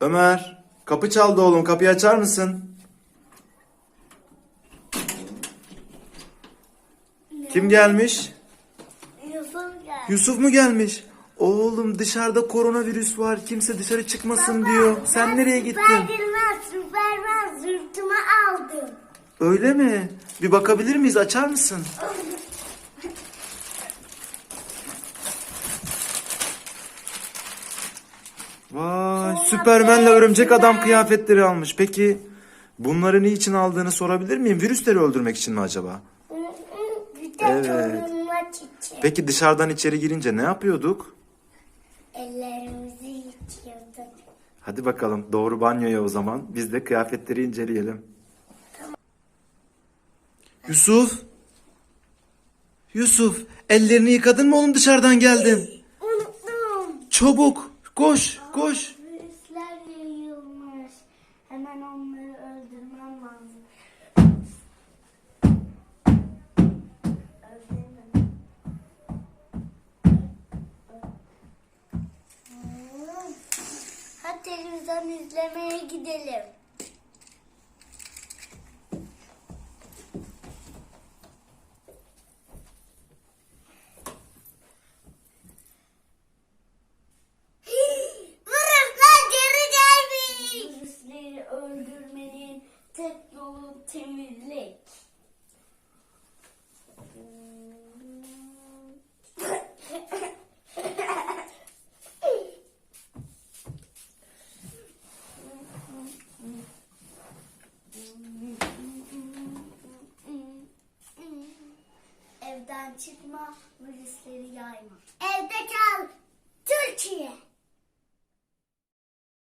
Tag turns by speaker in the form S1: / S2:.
S1: Ömer, kapı çaldı oğlum. Kapıyı açar mısın? Kim gelmiş?
S2: Yusuf geldi.
S1: Yusuf mu gelmiş? Oğlum dışarıda koronavirüs var. Kimse dışarı çıkmasın diyor. Sen nereye gittin?
S2: Süpermen, Süpermen zırtıma aldım.
S1: Öyle mi? Bir bakabilir miyiz? Açar mısın? Vay, Süpermen'le örümcek adam kıyafetleri almış. Peki bunları niçin aldığını sorabilir miyim? Virüsleri öldürmek için mi acaba? Evet. Peki dışarıdan içeri girince ne yapıyorduk?
S2: Ellerimizi yıkıyorduk.
S1: Hadi bakalım doğru banyoya o zaman. Biz de kıyafetleri inceleyelim. Yusuf. Yusuf, ellerini yıkadın mı oğlum dışarıdan geldin?
S2: Unuttum.
S1: Çabuk, koş, koş.
S2: Virüsler yayılmış. Hemen onları öldürmem lazım. Hadi televizyon izlemeye gidelim. tek yolu temizlik. Evden çıkma, virüsleri yayma. Evde kal.